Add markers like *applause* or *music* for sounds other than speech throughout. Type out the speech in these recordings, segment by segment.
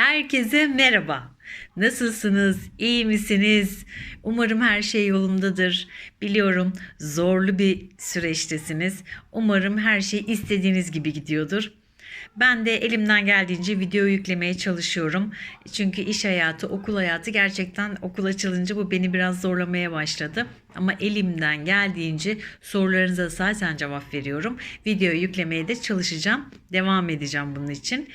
Herkese merhaba. Nasılsınız? İyi misiniz? Umarım her şey yolundadır. Biliyorum zorlu bir süreçtesiniz. Umarım her şey istediğiniz gibi gidiyordur. Ben de elimden geldiğince video yüklemeye çalışıyorum. Çünkü iş hayatı, okul hayatı gerçekten okul açılınca bu beni biraz zorlamaya başladı. Ama elimden geldiğince sorularınıza zaten cevap veriyorum. Video yüklemeye de çalışacağım. Devam edeceğim bunun için.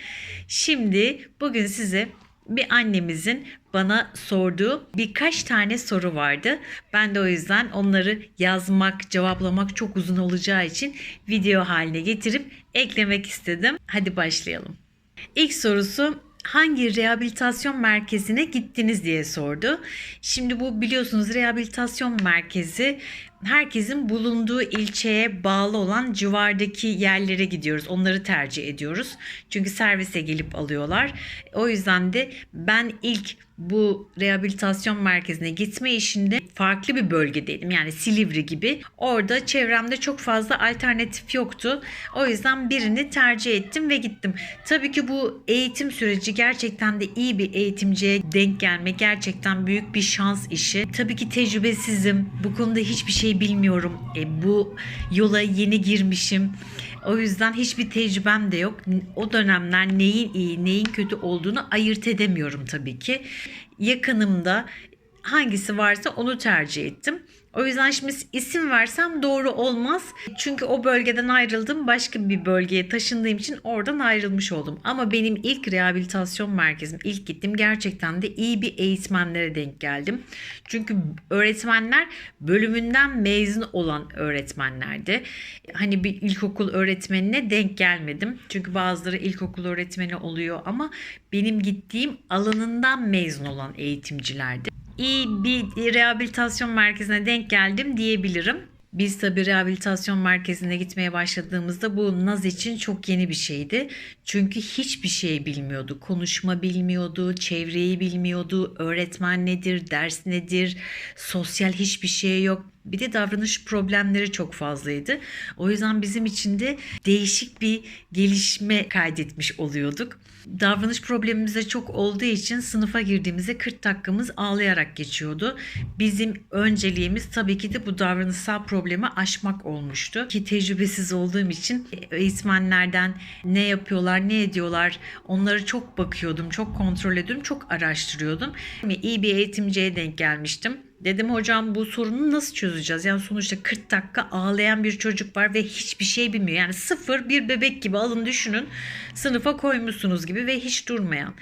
Şimdi bugün size bir annemizin bana sorduğu birkaç tane soru vardı. Ben de o yüzden onları yazmak, cevaplamak çok uzun olacağı için video haline getirip eklemek istedim. Hadi başlayalım. İlk sorusu hangi rehabilitasyon merkezine gittiniz diye sordu. Şimdi bu biliyorsunuz rehabilitasyon merkezi herkesin bulunduğu ilçeye bağlı olan civardaki yerlere gidiyoruz. Onları tercih ediyoruz. Çünkü servise gelip alıyorlar. O yüzden de ben ilk bu rehabilitasyon merkezine gitme işinde farklı bir bölgedeydim. Yani Silivri gibi. Orada çevremde çok fazla alternatif yoktu. O yüzden birini tercih ettim ve gittim. Tabii ki bu eğitim süreci gerçekten de iyi bir eğitimciye denk gelmek gerçekten büyük bir şans işi. Tabii ki tecrübesizim. Bu konuda hiçbir şey bilmiyorum. E, bu yola yeni girmişim. O yüzden hiçbir tecrübem de yok. O dönemler neyin iyi, neyin kötü olduğunu ayırt edemiyorum tabii ki. Yakınımda hangisi varsa onu tercih ettim. O yüzden şimdi isim versem doğru olmaz. Çünkü o bölgeden ayrıldım. Başka bir bölgeye taşındığım için oradan ayrılmış oldum. Ama benim ilk rehabilitasyon merkezim, ilk gittim gerçekten de iyi bir eğitmenlere denk geldim. Çünkü öğretmenler bölümünden mezun olan öğretmenlerdi. Hani bir ilkokul öğretmenine denk gelmedim. Çünkü bazıları ilkokul öğretmeni oluyor ama benim gittiğim alanından mezun olan eğitimcilerdi iyi bir rehabilitasyon merkezine denk geldim diyebilirim. Biz tabi rehabilitasyon merkezine gitmeye başladığımızda bu Naz için çok yeni bir şeydi. Çünkü hiçbir şey bilmiyordu. Konuşma bilmiyordu, çevreyi bilmiyordu, öğretmen nedir, ders nedir, sosyal hiçbir şey yok. Bir de davranış problemleri çok fazlaydı. O yüzden bizim için de değişik bir gelişme kaydetmiş oluyorduk. Davranış problemimiz de çok olduğu için sınıfa girdiğimizde 40 dakikamız ağlayarak geçiyordu. Bizim önceliğimiz tabii ki de bu davranışsal problemi aşmak olmuştu. Ki tecrübesiz olduğum için eğitmenlerden ne yapıyorlar, ne ediyorlar onları çok bakıyordum, çok kontrol ediyordum, çok araştırıyordum. İyi bir eğitimciye denk gelmiştim. Dedim hocam bu sorunu nasıl çözeceğiz? Yani sonuçta 40 dakika ağlayan bir çocuk var ve hiçbir şey bilmiyor. Yani sıfır bir bebek gibi alın düşünün sınıfa koymuşsunuz gibi ve hiç durmayan.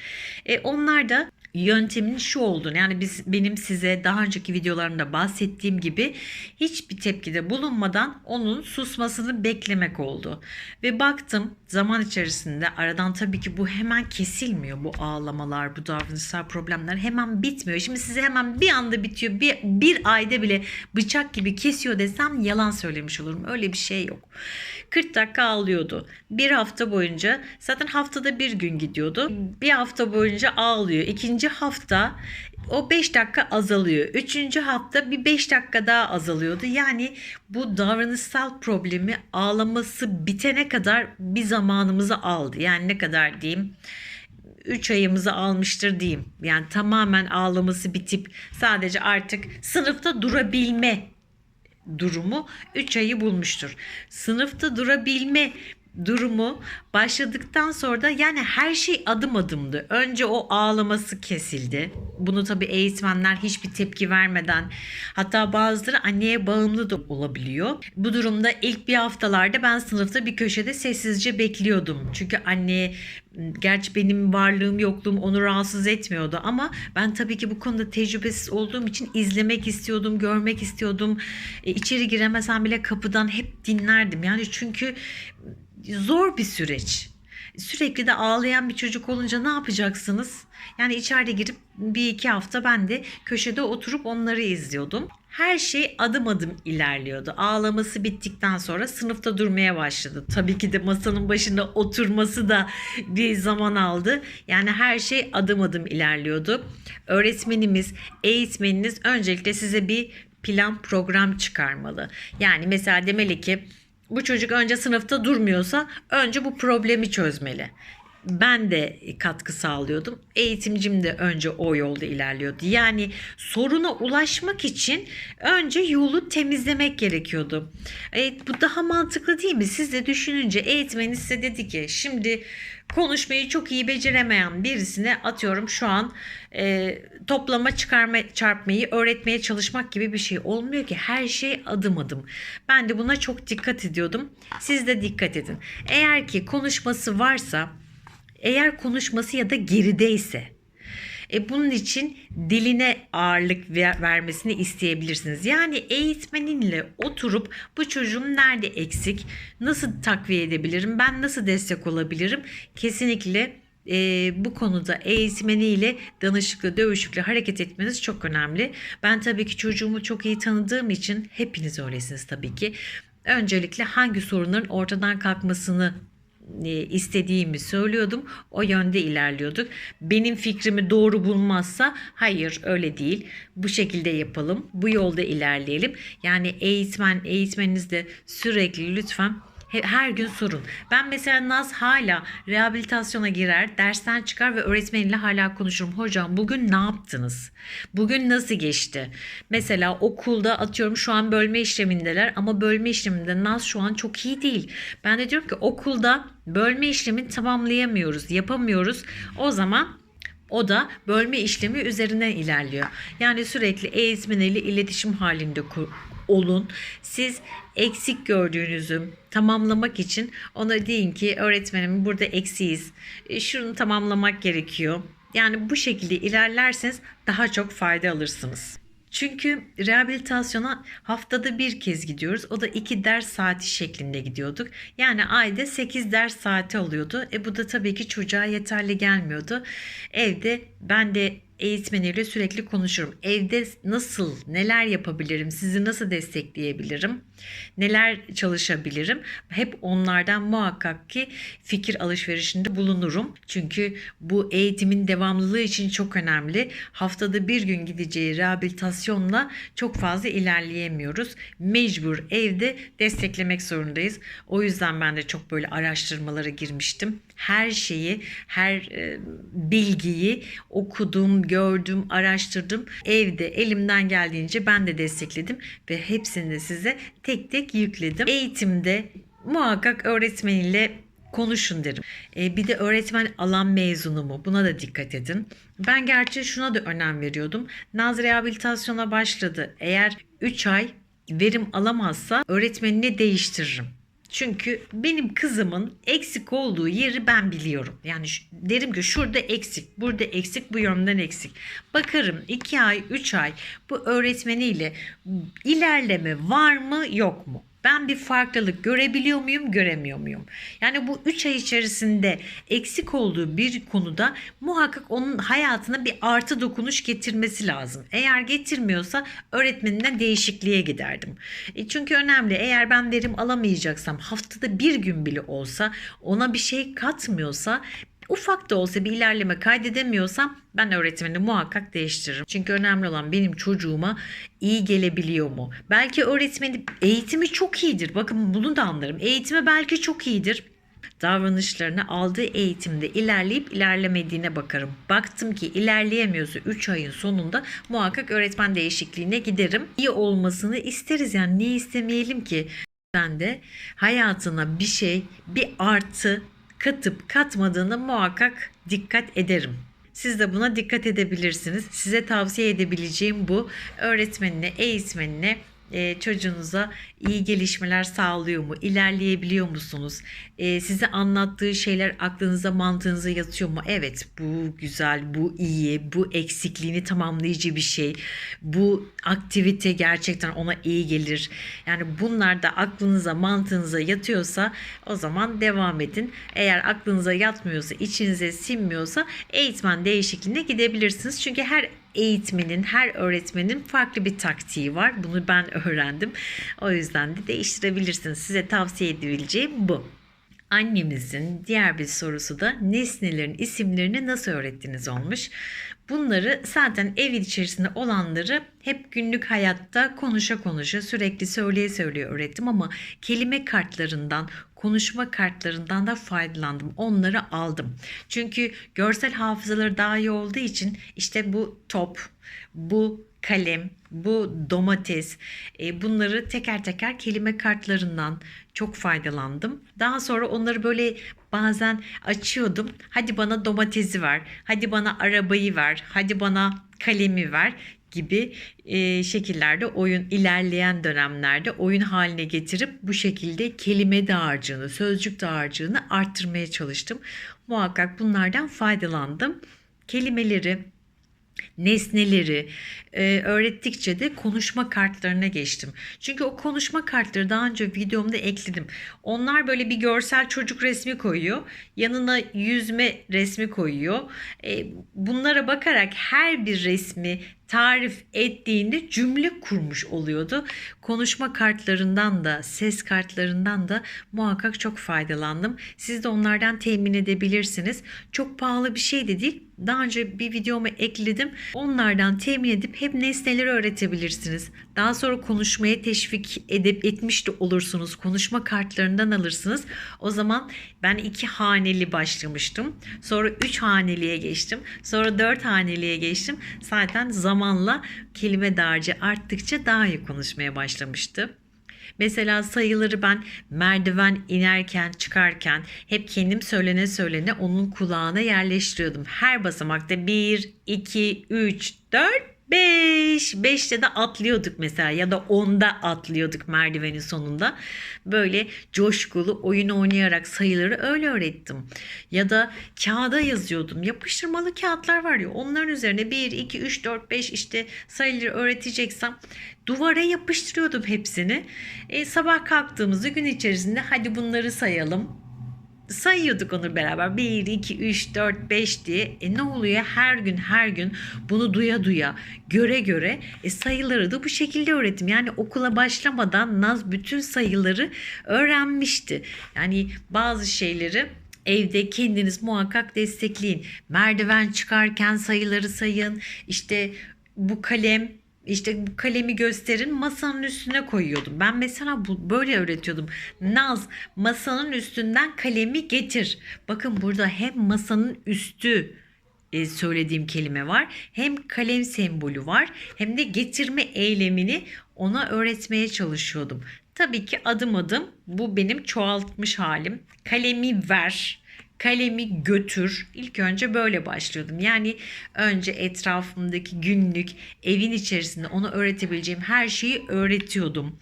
E, onlar da yöntemin şu olduğunu yani biz benim size daha önceki videolarımda bahsettiğim gibi hiçbir tepkide bulunmadan onun susmasını beklemek oldu. Ve baktım zaman içerisinde aradan tabii ki bu hemen kesilmiyor bu ağlamalar bu davranışsal problemler hemen bitmiyor. Şimdi size hemen bir anda bitiyor bir, bir ayda bile bıçak gibi kesiyor desem yalan söylemiş olurum öyle bir şey yok. 40 dakika ağlıyordu. Bir hafta boyunca zaten haftada bir gün gidiyordu. Bir hafta boyunca ağlıyor. İkinci hafta o 5 dakika azalıyor. Üçüncü hafta bir 5 dakika daha azalıyordu. Yani bu davranışsal problemi ağlaması bitene kadar bir zamanımızı aldı. Yani ne kadar diyeyim 3 ayımızı almıştır diyeyim. Yani tamamen ağlaması bitip sadece artık sınıfta durabilme durumu 3 ayı bulmuştur. Sınıfta durabilme durumu başladıktan sonra da yani her şey adım adımdı. Önce o ağlaması kesildi. Bunu tabii eğitmenler hiçbir tepki vermeden hatta bazıları anneye bağımlı da olabiliyor. Bu durumda ilk bir haftalarda ben sınıfta bir köşede sessizce bekliyordum. Çünkü anne gerçi benim varlığım yokluğum onu rahatsız etmiyordu ama ben tabii ki bu konuda tecrübesiz olduğum için izlemek istiyordum, görmek istiyordum. E, içeri bile kapıdan hep dinlerdim. Yani çünkü zor bir süreç. Sürekli de ağlayan bir çocuk olunca ne yapacaksınız? Yani içeride girip bir iki hafta ben de köşede oturup onları izliyordum. Her şey adım adım ilerliyordu. Ağlaması bittikten sonra sınıfta durmaya başladı. Tabii ki de masanın başında oturması da bir zaman aldı. Yani her şey adım adım ilerliyordu. Öğretmenimiz, eğitmeniniz öncelikle size bir plan program çıkarmalı. Yani mesela demeli ki bu çocuk önce sınıfta durmuyorsa önce bu problemi çözmeli. Ben de katkı sağlıyordum. Eğitimcim de önce o yolda ilerliyordu. Yani soruna ulaşmak için önce yolu temizlemek gerekiyordu. Evet, bu daha mantıklı değil mi? Siz de düşününce eğitmeniz size dedi ki şimdi konuşmayı çok iyi beceremeyen birisine atıyorum şu an e, toplama çıkarma çarpmayı öğretmeye çalışmak gibi bir şey olmuyor ki her şey adım adım. Ben de buna çok dikkat ediyordum. Siz de dikkat edin. Eğer ki konuşması varsa eğer konuşması ya da gerideyse e bunun için diline ağırlık ver- vermesini isteyebilirsiniz. Yani eğitmeninle oturup bu çocuğum nerede eksik, nasıl takviye edebilirim, ben nasıl destek olabilirim? Kesinlikle e, bu konuda eğitmeniyle danışıklı, dövüşükle hareket etmeniz çok önemli. Ben tabii ki çocuğumu çok iyi tanıdığım için hepiniz öylesiniz tabii ki. Öncelikle hangi sorunların ortadan kalkmasını istediğimi söylüyordum. O yönde ilerliyorduk. Benim fikrimi doğru bulmazsa hayır öyle değil. Bu şekilde yapalım. Bu yolda ilerleyelim. Yani eğitmen eğitmeniniz de sürekli lütfen her gün sorun. Ben mesela Naz hala rehabilitasyona girer, dersten çıkar ve öğretmeniyle hala konuşurum. Hocam bugün ne yaptınız? Bugün nasıl geçti? Mesela okulda atıyorum şu an bölme işlemindeler ama bölme işleminde Naz şu an çok iyi değil. Ben de diyorum ki okulda bölme işlemini tamamlayamıyoruz, yapamıyoruz. O zaman o da bölme işlemi üzerinden ilerliyor. Yani sürekli eğitmeniyle iletişim halinde olun. Siz eksik gördüğünüzü tamamlamak için ona deyin ki öğretmenim burada eksiyiz. E, Şunu tamamlamak gerekiyor. Yani bu şekilde ilerlerseniz daha çok fayda alırsınız. Çünkü rehabilitasyona haftada bir kez gidiyoruz. O da iki ders saati şeklinde gidiyorduk. Yani ayda 8 ders saati oluyordu. E bu da tabii ki çocuğa yeterli gelmiyordu. Evde ben de eğitmeniyle sürekli konuşurum. Evde nasıl, neler yapabilirim, sizi nasıl destekleyebilirim, neler çalışabilirim. Hep onlardan muhakkak ki fikir alışverişinde bulunurum. Çünkü bu eğitimin devamlılığı için çok önemli. Haftada bir gün gideceği rehabilitasyonla çok fazla ilerleyemiyoruz. Mecbur evde desteklemek zorundayız. O yüzden ben de çok böyle araştırmalara girmiştim. Her şeyi, her e, bilgiyi okudum, gördüm, araştırdım. Evde elimden geldiğince ben de destekledim ve hepsini de size tek tek yükledim. Eğitimde muhakkak öğretmeniyle konuşun derim. E, bir de öğretmen alan mezunu mu? Buna da dikkat edin. Ben gerçi şuna da önem veriyordum. Naz rehabilitasyona başladı. Eğer 3 ay verim alamazsa öğretmenini değiştiririm. Çünkü benim kızımın eksik olduğu yeri ben biliyorum. Yani derim ki şurada eksik, burada eksik, bu yönden eksik. Bakarım 2 ay, 3 ay bu öğretmeniyle ilerleme var mı, yok mu? Ben bir farklılık görebiliyor muyum, göremiyor muyum? Yani bu 3 ay içerisinde eksik olduğu bir konuda muhakkak onun hayatına bir artı dokunuş getirmesi lazım. Eğer getirmiyorsa öğretmeninden değişikliğe giderdim. E çünkü önemli. Eğer ben verim alamayacaksam haftada bir gün bile olsa ona bir şey katmıyorsa ufak da olsa bir ilerleme kaydedemiyorsam ben öğretmeni muhakkak değiştiririm. Çünkü önemli olan benim çocuğuma iyi gelebiliyor mu? Belki öğretmeni eğitimi çok iyidir. Bakın bunu da anlarım. Eğitimi belki çok iyidir davranışlarını aldığı eğitimde ilerleyip ilerlemediğine bakarım. Baktım ki ilerleyemiyorsa 3 ayın sonunda muhakkak öğretmen değişikliğine giderim. İyi olmasını isteriz yani niye istemeyelim ki? Ben de hayatına bir şey, bir artı katıp katmadığını muhakkak dikkat ederim. Siz de buna dikkat edebilirsiniz. Size tavsiye edebileceğim bu. Öğretmenine, eğitmenine e, çocuğunuza iyi gelişmeler sağlıyor mu? İlerleyebiliyor musunuz? E, size anlattığı şeyler aklınıza, mantığınıza yatıyor mu? Evet, bu güzel, bu iyi, bu eksikliğini tamamlayıcı bir şey. Bu aktivite gerçekten ona iyi gelir. Yani bunlar da aklınıza, mantığınıza yatıyorsa o zaman devam edin. Eğer aklınıza yatmıyorsa, içinize sinmiyorsa eğitmen değişikliğine gidebilirsiniz. Çünkü her eğitmenin, her öğretmenin farklı bir taktiği var. Bunu ben öğrendim. O yüzden de değiştirebilirsiniz. Size tavsiye edebileceğim bu. Annemizin diğer bir sorusu da nesnelerin isimlerini nasıl öğrettiniz olmuş. Bunları zaten ev içerisinde olanları hep günlük hayatta konuşa konuşa sürekli söyleye söyleye öğrettim ama kelime kartlarından konuşma kartlarından da faydalandım. Onları aldım. Çünkü görsel hafızaları daha iyi olduğu için işte bu top, bu kalem, bu domates e, bunları teker teker kelime kartlarından çok faydalandım. Daha sonra onları böyle bazen açıyordum. Hadi bana domatesi ver, hadi bana arabayı ver, hadi bana kalemi ver gibi e, şekillerde oyun ilerleyen dönemlerde oyun haline getirip bu şekilde kelime dağarcığını, sözcük dağarcığını arttırmaya çalıştım. Muhakkak bunlardan faydalandım. Kelimeleri nesneleri e, öğrettikçe de konuşma kartlarına geçtim. Çünkü o konuşma kartları daha önce videomda ekledim. Onlar böyle bir görsel çocuk resmi koyuyor. Yanına yüzme resmi koyuyor. E, bunlara bakarak her bir resmi tarif ettiğinde cümle kurmuş oluyordu. Konuşma kartlarından da, ses kartlarından da muhakkak çok faydalandım. Siz de onlardan temin edebilirsiniz. Çok pahalı bir şey de değil. Daha önce bir videomu ekledim. Onlardan temin edip hep nesneleri öğretebilirsiniz. Daha sonra konuşmaya teşvik edip etmiş de olursunuz. Konuşma kartlarından alırsınız. O zaman ben iki haneli başlamıştım. Sonra üç haneliye geçtim. Sonra dört haneliye geçtim. Zaten zamanla kelime dağarcığı arttıkça daha iyi konuşmaya başlamıştı. Mesela sayıları ben merdiven inerken çıkarken hep kendim söylene söylene onun kulağına yerleştiriyordum. Her basamakta 1, 2, 3, 4, 5. 5'te de atlıyorduk mesela ya da 10'da atlıyorduk merdivenin sonunda. Böyle coşkulu oyun oynayarak sayıları öyle öğrettim. Ya da kağıda yazıyordum. Yapıştırmalı kağıtlar var ya onların üzerine 1, 2, 3, 4, 5 işte sayıları öğreteceksem duvara yapıştırıyordum hepsini. E, sabah kalktığımızda gün içerisinde hadi bunları sayalım sayıyorduk onu beraber 1, 2, 3, 4, 5 diye. E ne oluyor her gün her gün bunu duya duya göre göre e sayıları da bu şekilde öğretim. Yani okula başlamadan Naz bütün sayıları öğrenmişti. Yani bazı şeyleri evde kendiniz muhakkak destekleyin. Merdiven çıkarken sayıları sayın. İşte bu kalem işte kalemi gösterin masanın üstüne koyuyordum. Ben mesela bu, böyle öğretiyordum. Naz masanın üstünden kalemi getir. Bakın burada hem masanın üstü e, söylediğim kelime var. Hem kalem sembolü var. Hem de getirme eylemini ona öğretmeye çalışıyordum. Tabii ki adım adım bu benim çoğaltmış halim. Kalemi ver kalemi götür. İlk önce böyle başlıyordum. Yani önce etrafımdaki günlük evin içerisinde ona öğretebileceğim her şeyi öğretiyordum.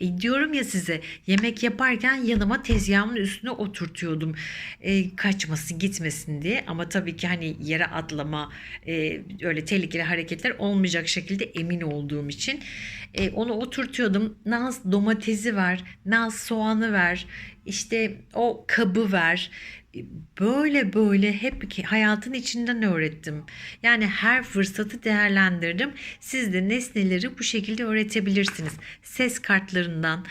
E, diyorum ya size yemek yaparken yanıma tezgahımın üstüne oturtuyordum. E, kaçmasın gitmesin diye ama tabii ki hani yere atlama e, öyle tehlikeli hareketler olmayacak şekilde emin olduğum için e, onu oturtuyordum. Naz domatesi ver, naz soğanı ver, işte o kabı ver böyle böyle hep hayatın içinden öğrettim. Yani her fırsatı değerlendirdim. Siz de nesneleri bu şekilde öğretebilirsiniz. Ses kartlarından,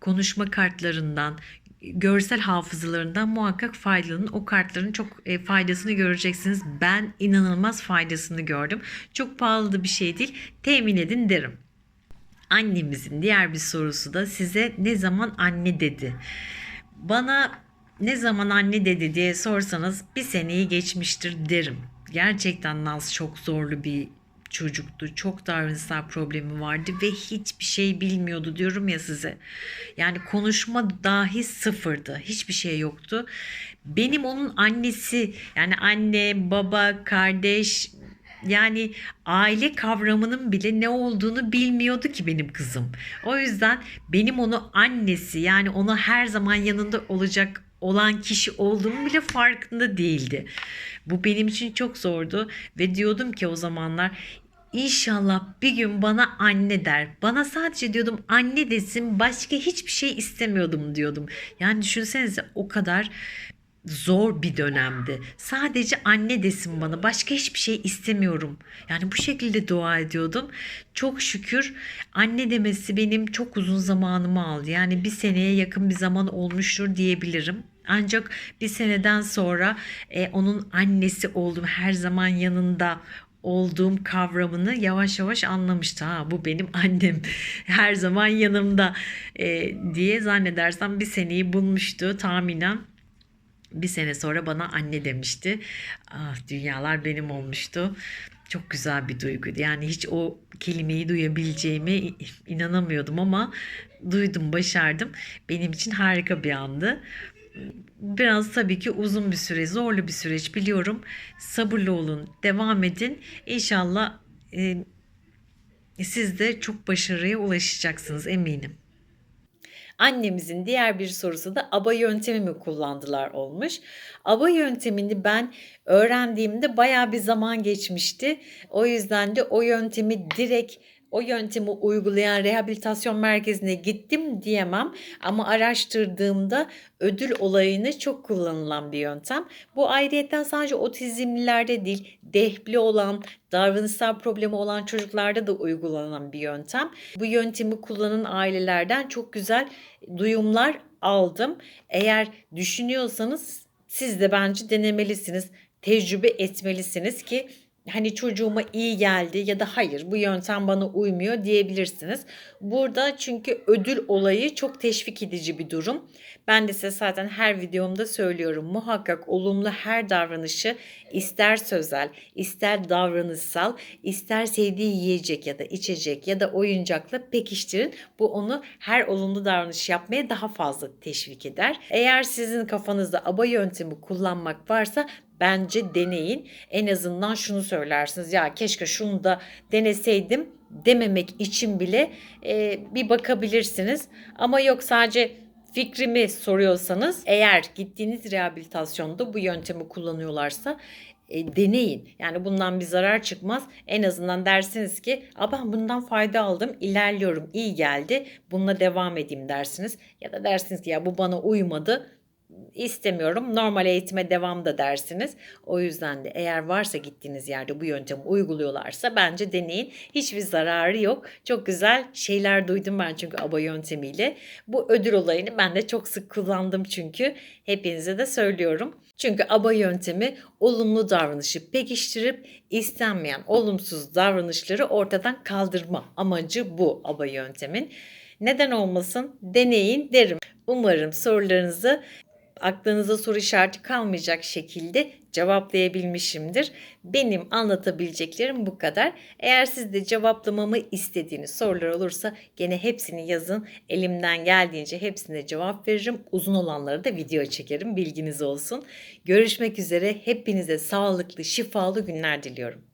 konuşma kartlarından, görsel hafızalarından muhakkak faydalanın. O kartların çok e, faydasını göreceksiniz. Ben inanılmaz faydasını gördüm. Çok pahalı da bir şey değil. Temin edin derim. Annemizin diğer bir sorusu da size ne zaman anne dedi? Bana ne zaman anne dedi diye sorsanız bir seneyi geçmiştir derim. Gerçekten Naz çok zorlu bir çocuktu. Çok davranışsal problemi vardı ve hiçbir şey bilmiyordu diyorum ya size. Yani konuşma dahi sıfırdı. Hiçbir şey yoktu. Benim onun annesi yani anne, baba, kardeş yani aile kavramının bile ne olduğunu bilmiyordu ki benim kızım. O yüzden benim onu annesi yani onu her zaman yanında olacak olan kişi olduğumu bile farkında değildi. Bu benim için çok zordu ve diyordum ki o zamanlar İnşallah bir gün bana anne der. Bana sadece diyordum anne desin başka hiçbir şey istemiyordum diyordum. Yani düşünsenize o kadar zor bir dönemdi. Sadece anne desin bana. Başka hiçbir şey istemiyorum. Yani bu şekilde dua ediyordum. Çok şükür anne demesi benim çok uzun zamanımı aldı. Yani bir seneye yakın bir zaman olmuştur diyebilirim. Ancak bir seneden sonra e, onun annesi oldum. Her zaman yanında olduğum kavramını yavaş yavaş anlamıştı. Ha bu benim *laughs* annem her zaman yanımda e, diye zannedersem bir seneyi bulmuştu tahminen. Bir sene sonra bana anne demişti. Ah dünyalar benim olmuştu. Çok güzel bir duyguydu. Yani hiç o kelimeyi duyabileceğime inanamıyordum ama duydum, başardım. Benim için harika bir andı. Biraz tabii ki uzun bir süre, zorlu bir süreç biliyorum. Sabırlı olun, devam edin. İnşallah e, siz de çok başarıya ulaşacaksınız eminim. Annemizin diğer bir sorusu da aba yöntemi mi kullandılar olmuş. Aba yöntemini ben öğrendiğimde baya bir zaman geçmişti. O yüzden de o yöntemi direkt o yöntemi uygulayan rehabilitasyon merkezine gittim diyemem ama araştırdığımda ödül olayını çok kullanılan bir yöntem. Bu ayrıyetten sadece otizmlilerde değil, dehbli olan, davranışsal problemi olan çocuklarda da uygulanan bir yöntem. Bu yöntemi kullanan ailelerden çok güzel duyumlar aldım. Eğer düşünüyorsanız siz de bence denemelisiniz, tecrübe etmelisiniz ki hani çocuğuma iyi geldi ya da hayır bu yöntem bana uymuyor diyebilirsiniz. Burada çünkü ödül olayı çok teşvik edici bir durum. Ben de size zaten her videomda söylüyorum. Muhakkak olumlu her davranışı ister sözel, ister davranışsal, ister sevdiği yiyecek ya da içecek ya da oyuncakla pekiştirin. Bu onu her olumlu davranış yapmaya daha fazla teşvik eder. Eğer sizin kafanızda aba yöntemi kullanmak varsa bence deneyin. En azından şunu söylersiniz ya keşke şunu da deneseydim dememek için bile e, bir bakabilirsiniz. Ama yok sadece fikrimi soruyorsanız eğer gittiğiniz rehabilitasyonda bu yöntemi kullanıyorlarsa e, deneyin. Yani bundan bir zarar çıkmaz. En azından dersiniz ki ben bundan fayda aldım, ilerliyorum, iyi geldi. Bununla devam edeyim dersiniz. Ya da dersiniz ki ya bu bana uymadı istemiyorum. Normal eğitime devam da dersiniz. O yüzden de eğer varsa gittiğiniz yerde bu yöntemi uyguluyorlarsa bence deneyin. Hiçbir zararı yok. Çok güzel şeyler duydum ben çünkü ABA yöntemiyle. Bu ödül olayını ben de çok sık kullandım çünkü. Hepinize de söylüyorum. Çünkü ABA yöntemi olumlu davranışı pekiştirip istenmeyen olumsuz davranışları ortadan kaldırma amacı bu ABA yöntemin. Neden olmasın? Deneyin derim. Umarım sorularınızı aklınıza soru işareti kalmayacak şekilde cevaplayabilmişimdir. Benim anlatabileceklerim bu kadar. Eğer siz de cevaplamamı istediğiniz sorular olursa gene hepsini yazın. Elimden geldiğince hepsine cevap veririm. Uzun olanları da video çekerim. Bilginiz olsun. Görüşmek üzere. Hepinize sağlıklı, şifalı günler diliyorum.